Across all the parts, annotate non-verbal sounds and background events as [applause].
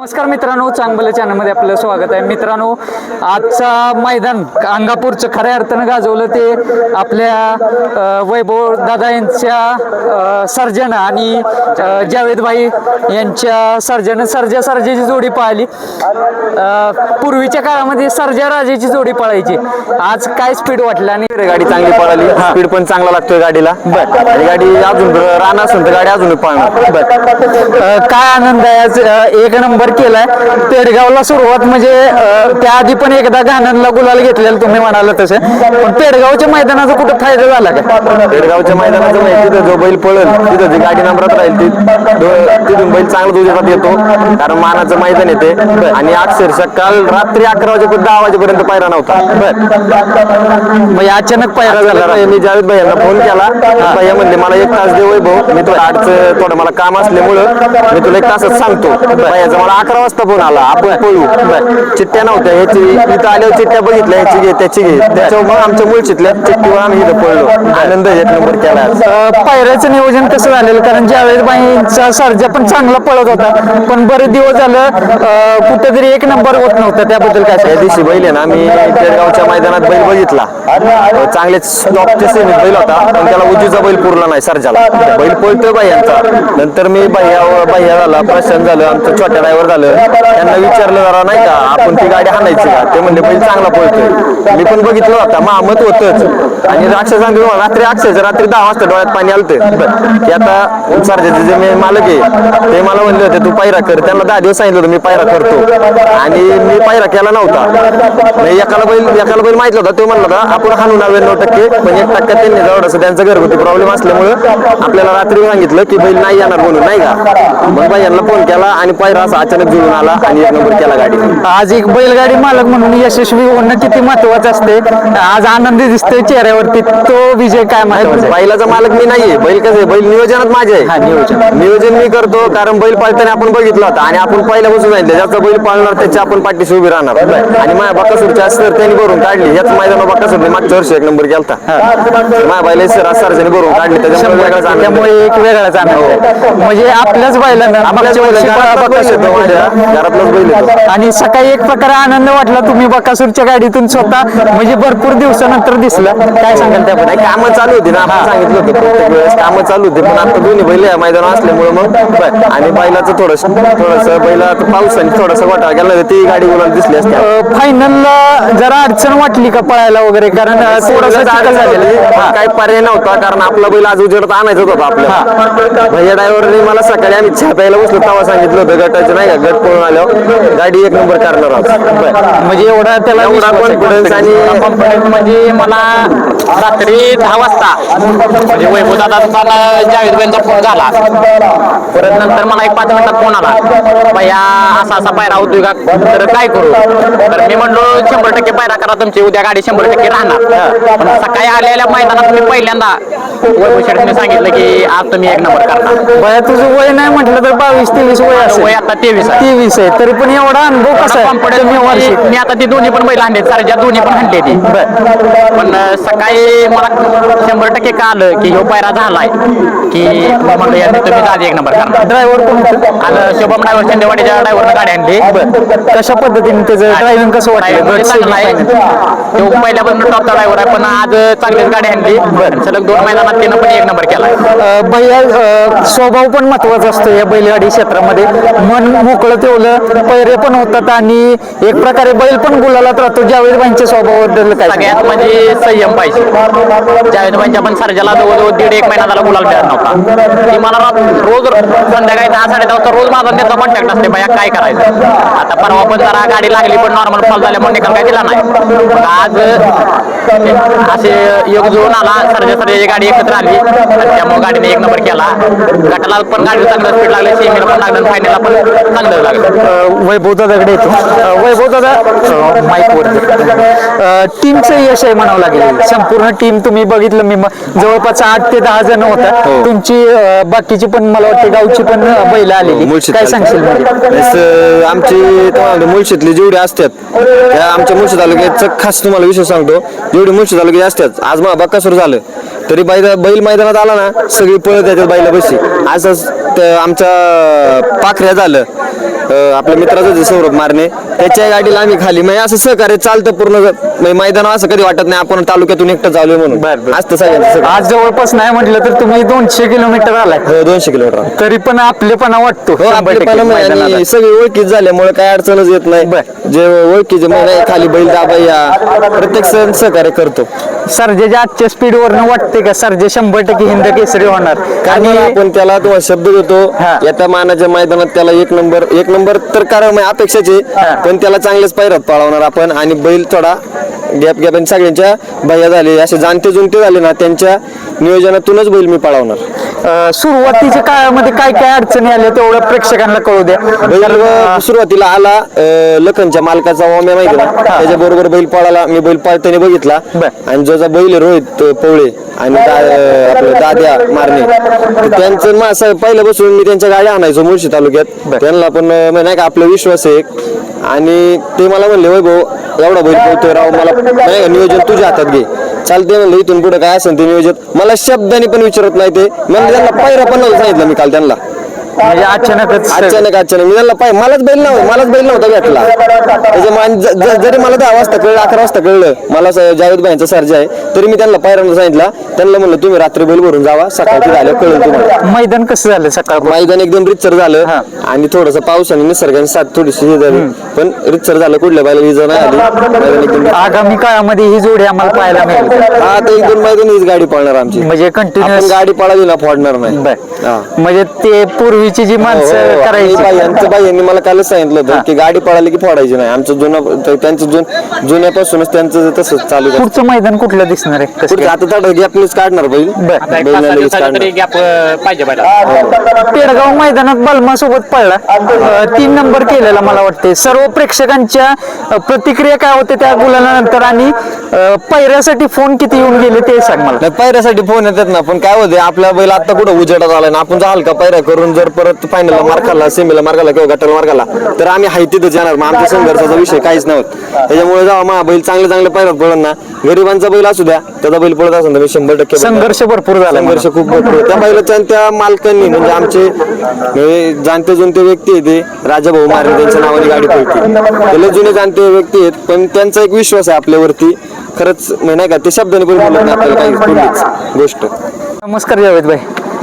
नमस्कार मित्रांनो चांगलं चॅनलमध्ये आपलं स्वागत आहे. मित्रांनो आजचा मैदान अंगापूरचं खऱ्या अर्थानं गाजवलं ते आपल्या वैभव दादा यांच्या सर्जन आणि जावेद भाई यांच्या सर्जन सर्जा सर्जेची जोडी पाहिली. अ, पूर्वीच्या काळामध्ये सर्जा राजेची जोडी पळायची. आज काय स्पीड वाटलं आणि गाडी चांगली पळाली. स्पीड पण चांगला लागतोय गाडीला. आणि गाडी अजून रान असेल तर गाडी अजून पळणार. अ, काय आनंद आहे आज? एक नंबर केलाय. पेडगावला सुरुवात म्हणजे त्याआधी पण एकदा गाण्यांना गुलाल घेतलेला तुम्ही म्हणाला तसे. पण पेडगावच्या मैदानाचा कुठं फायदा झाला का? पेडगावच्या मैदानाचं माहिती तिथं जो बैल पळल तिथं जी गाडी नंबरात राहील ती तिथून बैल चांगला दुजेतात येतो. कारण मानाचं मैदान येते आणि अक्षरशः काल रात्री अकरा वाजेपर्यंत दहा वाजेपर्यंत पायरा नव्हता. म्हणजे अचानक पायरा झाला मी जावेद भाईयांना फोन केला भैया म्हणले मला एक तास दे वैभव. मी तुला आजचं थोडं मला काम असल्यामुळं मी तुला एक तासच सांगतो. भैयाचा मला अकरा वाजता फोन आला. आपण पळू चिठ्ठ्या नव्हत्या. ह्याची इथं आल्यावर चिठ्ठ्या बघितल्या ह्याची घे त्याची घे. त्याच्यावर मग आमच्या मुळशीतल्या चिठ्ठीवर आम्ही इथं पळलो. आनंद एक नंबर केला. आज. अ, पायऱ्याचं नियोजन कसं झालेलं? कारण जावेद बाईंचा सर्जा पण चांगला पळत होता. पण बरेच दिवस झालं अ, कुठेतरी एक नंबर होत नव्हता. त्याबद्दल काय त्या सांगाल? दिवशी बैल आहे ना मी पेडगावच्या मैदानात बैल बघितला. अं, चांगले टॉपचे सेमीत बैल होता. पण त्याला उजवीचा बैल पुरला नाही सर्जाला. बैल पळतोय बाह्यांचा नंतर मी बाह्या बाह्या झाला प्रशांत झालं आमचं छोट्या ड्रायव्हर झालं त्यांना विचारलं जरा नाही का आपण ती गाडी हाणायची का? ते म्हणले पहिले चांगला पळतोय. मी पण बघितलं होता मामत होतच. आणि अक्षर सांगतो रात्री अक्षरचं रात्री दहा वाजता डोळ्यात पाणी आलतं. ते आता सर्जाचे जे मी मालक आहे ते मला म्हणले होते तू पायरा कर. त्यांना दहा दिवस सांगितलं होतं मी पायरा करतो. आणि मी पायरा केला नव्हता. एकाला बैल एकाला बैल माहितलं होता तो म्हणला होता आपण हाणू नव्याण्णव टक्के पण एक टक्का त्यांनी जवळचं त्यांचा घरगुती प्रॉब्लेम असल्यामुळं आपल्याला रात्री सांगितलं की बैल नाही येणार म्हणून नाही का? मग बाई यांना फोन केला आणि पायरा असा अचानक जुळून आला आणि एक नंबर केला गाडी. आज एक बैलगाडी मालक म्हणून यशस्वी होणं किती महत्वाचं असते? आज आनंदी दिसतोय चेहऱ्यावरती. तो विजय काय आहे? बैलाचा मालक मी नाहीये. बैल कसं आहे? बैल नियोजनात माझे हा, आहे नियोजन. नियोजन मी करतो कारण बैल पाळताना आपण बघितलं होतं आणि आपण पहिल्यापासून सांगितलं ज्याचा. बैल पाळणार त्याची आपण पाठीशी उभी राहणार. आणि माझ्या बाकासूरच्या असतं त्यांनी भरून काढली. याच मैदाना बाकासूरने मागच्या वर्षी एक नंबर केलता माझ्या बैला सर सरच्याने भरून काढली. त्याच्यामुळे. त्यामुळे एक वेगळाच आनंद आहे. म्हणजे आपल्याच बैलांना आपल्याच मागच्या वर्षी घरातलाच बैल आणि सकाळी एक प्रकारे आनंद वाटला. तुम्ही बकासूरच्या गाडीतून स्वतः म्हणजे भरपूर दिवसानंतर दिसला. काय सांगाल त्याबद्दल? नाही कामं चालू होती ना आपण सांगितलं होतं प्रत्येक वेळेस कामं चालू होती पण आता दोन्ही बैल या मैदानावर असल्यामुळे मग ब- आणि बैलाचं थोडस थोडस बैला पावसाने थोडासा वाटा गेला ती गाडी गुलाल दिसली असते. फायनलला जरा अडचण वाटली का पळायला वगैरे? कारण थोडस चिखल झालेलं. झालेलं काही पर्याय नव्हता कारण आपला बैल आज उजेडत आणायचा होता आपल्याला. भैया ड्रायव्हरने मला सकाळी आम्ही चहा प्यायला बसलो तेव्हा सांगितलं होतं गटाचं नाही का गट पळून आल्यावर गाडी एक नंबर करणार आहोत म्हणजे एवढा त्याला एवढा confidence आणि- कॉन्फिडन्स म्हणजे मला रात्री दहा वाजता म्हणजे वैभव दादाचा जावेद भाईंचा फोन झाला. परत नंतर मला एक पाच मिनिटात फोन आला. भैया असा असा पायरा होतोय का? तर काय करू? तर मी म्हणलो शंभर टक्के पायरा करा तुमची उद्या गाडी शंभर टक्के राहणार. सकाळी आलेल्या मैदानात मी पहिल्यांदा वैभव शेठने सांगितलं की आज तुम्ही एक नंबर करणार. बया तुझं वय नाही म्हटलं तर बावीस तेवीस वय असेल. वय आता तेवीस आहे. तेवीस आहे. तरी पण एवढा अनुभव कसा आहे? कॉन्फिडन्स कमी वर्षी मी आता ती दोन्ही पण बैल आणले सरजा दोन्ही पण आणले ती. पण अं, सकाळी मला शंभर टक्के का आलं की ह्यो पायरा झालाय. की म्हणलं यांनी तुम्ही आधी एक नंबर करणार. ड्रायव्हर कोण? आणि शुभम ड्रायव्हर चंदेवाडीच्या ड्रायव्हरनं गाडी आणली. कशा पद्धतीने त्याचं ड्रायव्हिंग कसं वाटलं? गट सेमी तो पहिल्यापासून टॉपचा ड्रायव्हर आहे पण आज चांगलीच गाडी आणली. आणि सलग दोन मैदानात त्यानं पण एक नंबर भैया अं, स्वभाव पण महत्त्वाचा असतो या बैलगाडी क्षेत्रामध्ये. मन मोकळं ठेवलं पैरे पण होतात आणि एक प्रकारे बैल पण गुलालात राहतो. जावेद भाईंच्या स्वभावाबद्दल काय? सगळ्यात म्हणजे संयम पाहिजे. जावेद भाईंच्या पण सर्जाला जवळजवळ दीड एक महिना झाला गुलाल मिळत नव्हता. ती मला रोज संध्याकाळी दहा साडे दहा रोज माझा त्याचा कॉन्टॅक्ट असते बाया काय करायचं? आता परवा पण जरा गाडी लागली पण नॉर्मल फॉल झाल्यामुळे निकाल काय दिला नाही. आज असे योग जुळून आला सर्जा सर्जाची गाडी एकत्र आली. आणि त्यामुळे गाडीने एक नंबर केला. गटाला पण गाडी चांगलं स्पीड लागलं. सेमीला पण लागलं फायनलला पण चांगलं लागलं. वैभव दादाकडे येतो. वैभव दादा माईकवर टीमचं यश आहे म्हणावं लागेल. संपूर्ण टीम तुम्ही बघितलं. मी जवळपास आठ ते दहा जण होता. तुमची अं, बाकीची पण मला वाटते गावची पण बैल आलेली. मुळशीत काय आली. सांगशील म्हणजे आमची तुम्हाला मुळशीतली जेवढी असतात त्या आमच्या मुळशी तालुक्याचं खास तुम्हाला विषय सांगतो. जेवढी मुळशी तालुक्यात असतात आज मग बक्कासूर झालं. तरी बैल बैल मैदानात आला ना सगळी पळत येतात बैला बशी असंच आमच्या पाखऱ्या झालं. आपल्या मित्राचं सौरभ मारणे. त्याच्या गाडीला आम्ही खाली म्हणजे असं सहकार्य चालतं पूर्ण म्हणजे मैदानावर असं कधी वाटत नाही आपण तालुक्यातून एकटं चालू म्हणून. असतं सगळ्यांचं सगळं. आज जवळपास नाही म्हटलं तर तुम्ही दोनशे किलोमीटर आलाय हो, दोनशे किलोमीटर तरी पण आपलेपणा वाटतो हो. आणि सगळी ओळखीच झाल्यामुळे काही अडचणच येत नाही. जे ओळखीचे म्हणजे खाली बैल दाबाया प्रत्येक सण सहकार्य करतो सर्जेच्या आजच्या स्पीड वरनं वाटते का सर्जे शंभर टक्के हिंद केसरी होणार आणि आपण त्याला तो शब्द देतो. येत्या मानाच्या मैदानात त्याला एक नंबर एक नंबर तर कारण म्हणजे अपेक्षाचे. पण त्याला चांगलेच पायरात पळवणार आपण. आणि बैल थोडा गॅप गॅप सगळ्यांच्या भैया झाले. असे जाणते जुनते झाले ना त्यांच्या नियोजनातूनच बैल मी पळवणार. अं, सुरुवातीच्या काळामध्ये काय काय अडचणी आल्या तेवढं प्रेक्षकांना कळू द्या. बैल सुरुवातीला आला अं, लखनच्या मालकाचा ओम्या माहिती ना त्याच्या बरोबर बैल पळाला. मी बैल पळताना बघितला. बर. आणि जो जो बैल आहे रोहित अं, पवळे आणि दा- अं, आपलं दाद्या मारणे. तर त्यांचं मा- असं पहिल्यापासून मी त्यांच्या गाड्या आणायचो मुळशी तालुक्यात. त्यांना पण अं, म्हणजे नाही का आपला विश्वास आहे एक. आणि ते मला म्हणले वय भाऊ एवढा बैल पळतोय राव मला नाही नियोजन तुझ्या हातात घे. चालते म्हणलं इथून पुढे काय असेल ते नियोजन? मला शब्दाने पण विचारत नाही ते. म्हणजे त्यांना पायरा पण सांगितलं मी काल त्यांना. म्हणजे अचानकच अचानक अचानक. मी त्यांना पाय मलाच बैल नव्हता मलाच बैल नव्हता भेटला त्याच्यामुळे आणि ज- ज- जरी मला दहा वाजता कळलं अकरा वाजता कळलं मला स- जावेद भाईंचा सर्ज आहे तरी मी त्यांना पायऱ्यांना सांगितलं त्यांना म्हणलं तुम्ही रात्री बैल भरून जावा सकाळची झालं कळलं तुम्हाला. मैदान कसं झालं सकाळ मैदान एकदम रितसर झालं. हा. आणि थोडस पाऊस आणि निसर्गाने साथ थोडीशी हे झाली. पण रितसर झालं कुठल्या बैला इजा नाही आली. मैदान एकदम आगामी काळामध्ये ही जोडी आम्हाला पाहायला मिळेल. हा आता एक दोन मैदान हीच गाडी पळणार आमची. म्हणजे आपण कंटिन्युअस गाडी पळाली ना फोडणार नाही. हा. म्हणजे ते पूर्वीची जी हो, माणसं हो. आणि करायची. बाई- बाईंनी मला कालच सांगितलं होतं की गाडी पळाली की फोडायची नाही. आमचं जुनं त- त्यांचं जुन जुन्यापासूनच त्यांचं तसंच चालू आहे. पुढचं मैदान कुठलं दिसणार आहे? कसं पुढचं आता गॅपनीच काढणार बैल. बर. आता एक बैल पाच सहा लगेच दिवसाचा काढणार. तरी गॅप पाहिजे पहिला पेडगाव मैदानात बलमा सोबत पडला अं, तीन नंबर केलेला मला वाटते सर्व प्रेक्षकांच्या अं, प्रतिक्रिया काय होते त्या गुलालानंतर आणि अं, पैऱ्यासाठी फोन किती येऊन गेले ते सांग मला. नाही पायऱ्यासाठी फोन येतात ना पण काय होते आपला बैल आता कुठं उजेडात आलाय ना आपण जर हलका पायऱ्या करून जर परत फायनलला मार खाल्ला सेमीला मार खाल्ला किंवा गटाला मार खाल्ला तर आम्ही हाय तिथंच येणार मग आमच्या संघर्षाचा विषय काहीच नव्हत. त्याच्यामुळे जेव्हा मा बैल चांगले चांगले पडत ना गरिबांचा बैल असू द्या त्याचा बैल पडत असेल तर मी शंभर टक्के. संघर्ष भरपूर झाला संघर्ष खूप भरपूर. त्या बैलाच्या आणि त्या मालकांनी म्हणजे आमचे म्हणजे जाणते जुनते व्यक्ती आहे ते राजाभाऊ मारे त्यांच्या नावाने गाडी पळते. ते लय जुने जाणते व्यक्ती आहेत पण त्यांचा एक विश्वास आहे आपल्यावरती. खरंच म्हणजे नाही का ते शब्दाने पण बोलत नाही आपल्याला काही गोष्ट. नमस्कार जावेद भाई.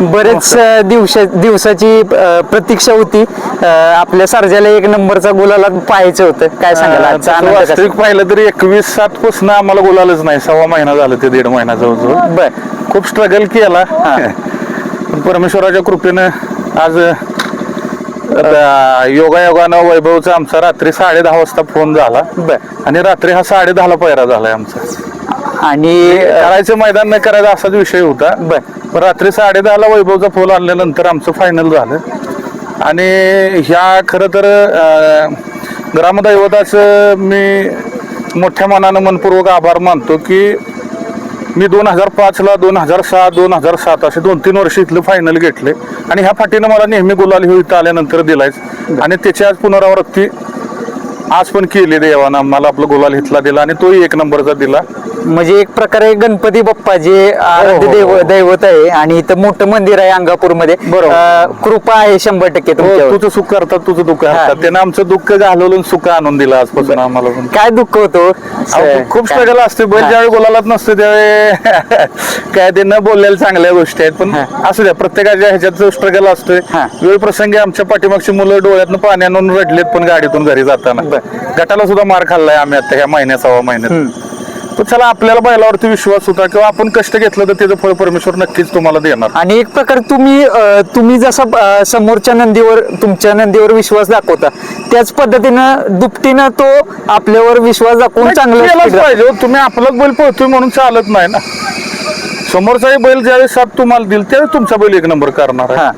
बरेच दिवस दिवसाची प्रतीक्षा होती. आपल्या सर्जाला एक नंबरचा गुलाला पाहायचं होतं. काय कसा? वास्तविक पाहिलं तरी एकवीस सात पासून आम्हाला बोलायलाच नाही. सव्वा महिना झाला ते दीड महिना जवळजवळ. बर. खूप स्ट्रगल केला. परमेश्वराच्या कृपेनं आज योगायोगानं वैभवचा आमचा रात्री साडे दहा वाजता फोन झाला. आणि रात्री हा साडे दहाला पैरा झालाय आमचा. आणि करायचं मैदान नाही करायचं असाच विषय होता. बर. रात्री साडे दहाला वैभवचा फोन आणल्यानंतर आमचं फायनल झालं. आणि ह्या खरं तर ग्रामदैवताचं मी मोठ्या मनानं मनपूर्वक आभार मानतो की मी दोन हजार पाचला दोन हजार सहा दोन हजार सात असे दोन तीन वर्ष इथलं फायनल घेतले. आणि ह्या फाटीनं मला नेहमी गुलाल हे इथं आल्यानंतर दिलायच. आणि त्याची आज पुनरावृत्ती आज पण केली देवानं. मला आपलं गुलाल इथला दिला आणि तोही एक नंबरचा दिला. म्हणजे एक प्रकारे गणपती बाप्पा जे आराध्य हो, देव हो. दैवत आहे आणि इथं मोठं मंदिर आहे अंगापूरमध्ये. बरोबर. कृपा आहे शंभर टक्के हो तुमच्यावर. तुझं सुख करतात तुझं दुःख हा. हरतात त्यानं आमचं दुःख घालवलं सुख आणून दिलं आजपासून आम्हाला पण. काय दुःख होतो? अहो, खूप स्ट्रगल असते बैल ज्यावेळी बोलायलाच नसते त्यावेळी [laughs] काय ते न बोललेल्या चांगल्या गोष्टी आहेत. पण असू द्या प्रत्येकाच्या ह्याच्यात स्ट्रगल असतोय हा. वेळ प्रसंगी आमच्या पाठीमागची मुलं डोळ्यातनं पाणी आणून रडलेत पण गाडीतून घरी जाताना. गटाला सुद्धा मार खाल्लाय आम्ही आता ह्या महिन्यात. सव्वा महिन्यात तर चला आपल्याला बैलावरती विश्वास होता किंवा आपण कष्ट घेतलं तर त्याचं फळ परमेश्वर नक्कीच तुम्हाला देणार. आणि एक प्रकारे तुम्ही अं, तुम्ही जसा अं, समोरच्या नंदीवर तुमच्या नंदीवर विश्वास दाखवता त्याच पद्धतीनं दुपटीनं तो आपल्यावर विश्वास दाखवून चांगलं केलंच speed ला- पाहिजे हो. तुम्ही आपलाच बैल पळतोय म्हणून चालत नाही ना. समोरचाही बैल ज्यावेळेस साथ तुम्हाला दिल त्यावेळेस तुमचा बैल एक नंबर करणार हा.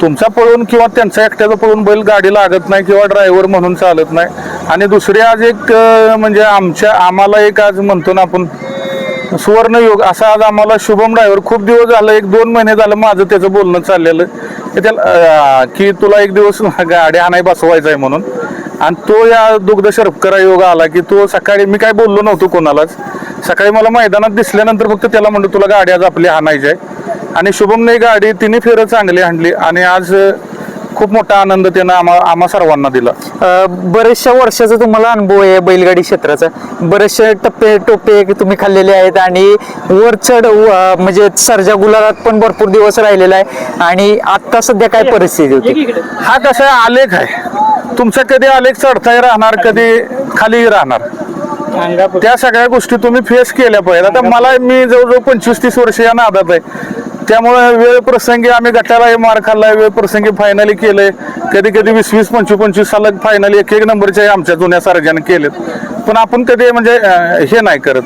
तुमचा पळून किंवा त्यांचा एकट्याचा पळून बैल गाडी लागत नाही किंवा ड्रायव्हर म्हणून चालत नाही. आणि दुसरी आज एक म्हणजे आमच्या आम्हाला एक आज म्हणतो ना आपण सुवर्णयोग असा आज आम्हाला शुभम ड्रायव्हर खूप दिवस झालं एक दोन महिने झालं माझं त्याचं बोलणं चाललेलं. की त्याला की तुला एक दिवस गाडी आणाय बसवायचा आहे म्हणून. आणि तो या दुग्ध शर्फकरा योग आला की तो सकाळी मी काय बोललो नव्हतो कोणालाच. सकाळी मला मैदानात दिसल्यानंतर फक्त त्याला म्हणतो तुला गाडी आज आपली आणायची आहे. आणि शुभमने गाडी तिने फेरं चांगली आणली आणि आज खूप मोठा आनंद त्यानं आम्हा आम्हा सर्वांना दिला. बरेचशा वर्षाचा तुम्हाला अनुभव आहे बैलगाडी क्षेत्राचा. बरेचसे टप्पे टोपे तुम्ही खाल्लेले आहेत आणि वर चढ व- म्हणजे सर्जा गुलाबात पण भरपूर दिवस राहिलेला आहे. आणि आता सध्या काय परिस्थिती होती? हा कसा आहे, आलेख आहे? तुमचा कधी आलेख चढताही राहणार कधी खालीही राहणार? त्या सगळ्या गोष्टी तुम्ही फेस केल्या पाहिजे आता मला मी जवळजवळ पंचवीस तीस वर्ष या नादात आहे. त्यामुळे वेळ प्रसंगी आम्ही गटालाही मार खाल्लाय वेळ प्रसंगी फायनली केलंय. कधी कधी वीस वीस पंचवीस पंचवीस सलग फायनली एक एक नंबरचे आमच्या जुन्या सार्जाने केलेत. पण आपण कधी म्हणजे हे नाही करत.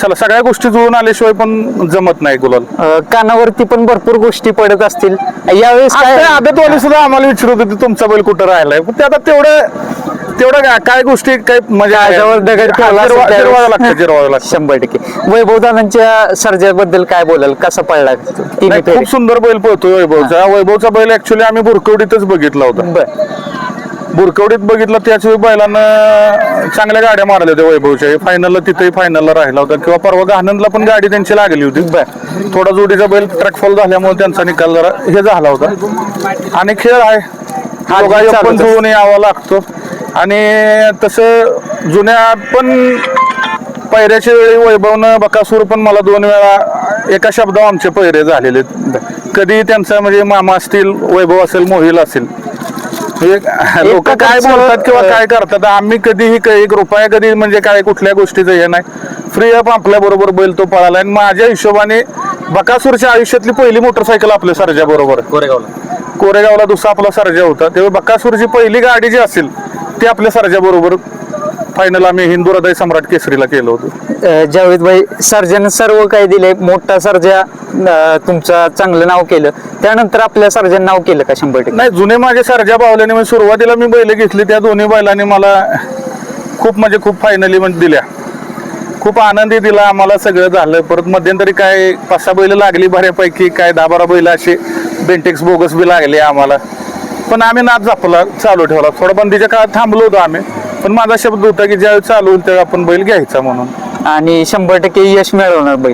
चला सगळ्या गोष्टी जुळून आल्याशिवाय पण जमत नाही गुलाल. कानावरती पण भरपूर गोष्टी पडत असतील. यावेळेस काय आदतवाली सुद्धा आम्हाला विचारत होते तुमचा बैल कुठं राहिलाय? पण ते आता तेवढं तेवढं काय- काय गोष्टी काय म्हणजे काळजावर दगड ठेवला असेल जिरवा- त्यावेळेस. जिरवायला लागतं जिरवायला लागतं. शंभर टक्के. वैभव दादांच्या सर्जाबद्दल काय बोलाल? कसा पडला? तिन्ही नाही, फेरी खूप सुंदर बैल पळतोय वैभवचा. वैभवचा बैल ऍक्च्युली आम्ही बुरकवडीतच बघितला होता. बर. बुरकवडीत बघितला त्याच वेळी बैलानं चांगल्या गाड्या मारल्या होत्या वैभवच्या. फायनलला तिथेही फायनलला राहिला होता. किंवा परवा आनंदला पण गाडी त्यांची लागली होती. थोडा जोडीचा बैल ट्रॅक फॉल झाल्यामुळे त्यांचा निकाल जरा हे झाला होता. आणि खेळ आहे. चालूच पण. जुळून यावा लागतो. आणि तसं जुन्या पण पैऱ्याच्या वेळी वैभवनं बकासूर पण मला दोन वेळा एका शब्दावर आमचे पैरे झालेले. कधी त्यांचा म्हणजे मामा असतील वैभव असेल मोहिल असेल. लोक काय बोलतात किंवा काय करतात आम्ही कधीही काही एक रुपया कधी म्हणजे काय कुठल्या गोष्टीचं हे नाही. फ्री अप आपल्या बरोबर बैल तो पळाला आणि माझ्या हिशोबाने बकासूरच्या आयुष्यातली पहिली मोटरसायकल आपल्या सरजा बरोबर कोरेगावला दुसरा आपला सर्जा होता. तेव्हा बकासूरची पहिली गाडी जी असेल ती आपल्या सर्जा बरोबर फायनल आम्ही हिंदू हृदय सम्राट केसरीला केलं होतं. जावेद भाई सर्जन सर्व काही दिले मोठा सर्जा अ, तुमचं चांगलं नाव केलं. त्यानंतर आपल्या सर्जन नाव केलं का शंभर टक्के? नाही जुने माझे सर्जा बावल्याने म्हणजे सुरुवातीला मी बैल घेतली त्या दोन्ही बैलांनी मला खूप म्हणजे खूप फायनली म्हणजे दिल्या. खूप आनंदी दिला आम्हाला सगळं झालं. परत मध्यंतरी काय पाच सहा बैल लागली बऱ्यापैकी काय दहा बारा बैल असे बेंटेक्स बोगस बी लागले आम्हाला. पण आम्ही नाच जपला चालू ठेवला. थोडं बंदीच्या काळात थांबलो होतो आम्ही. पण माझा शब्द होता की ज्यावेळी चालू होईल त्यावेळी आपण बैल घ्यायचा म्हणून. आणि शंभर टक्के यश मिळवणार बैल.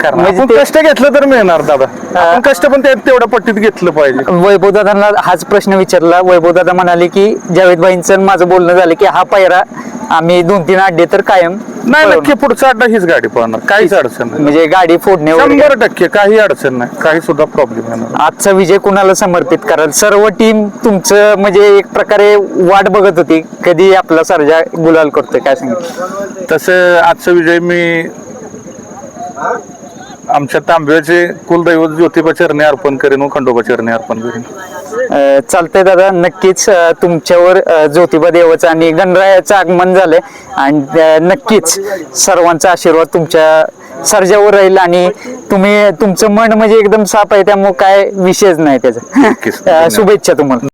कारण म्हणजे आपण ते- कष्ट घेतलं तर मिळणार दादा. आपण कष्ट पण तेवढ्या पट्टीत घेतलं पाहिजे. वैभव दादांना हाच प्रश्न विचारला. वैभव दादा म्हणाले की जावेद भाईंचं आणि माझं बोलणं झालं की हा पायरा आम्ही दोन तीन अड्डे तर कायम नाही पळवणार. नक्की पुढचा अड्डा हीच गाडी पळणार. काहीच अडचण नाही. म्हणजे गाडी फोडणे वगैरे. शंभर टक्के काही अडचण नाही. काही सुद्धा प्रॉब्लेम येणार आजचा विजय कुणाला समर्पित कराल? सर्व टीम तुमचं म्हणजे एक प्रकारे वाट बघत होती. कधी आपला सर्जा गुलाल करतोय काय सांगितलं तसं आजचा विजय मी आमच्या तांब्याचे कुलदैवत ज्योतिबा चरणी अर्पण करेन व खंडोबा चरणी अर्पण करेन. अं, चालतंय दादा नक्कीच अं, तुमच्यावर अं, ज्योतिबा देवाचं आणि गणरायाचं आगमन झालंय. आणि अं, नक्कीच सर्वांचा आशीर्वाद तुमच्या सर्जावर राहील आणि तुम्ही तुमचं मन म्हणजे एकदम साफ आहे त्यामुळे काय विषयच नाही त्याचा. [laughs] अं, शुभेच्छा तुम्हाला.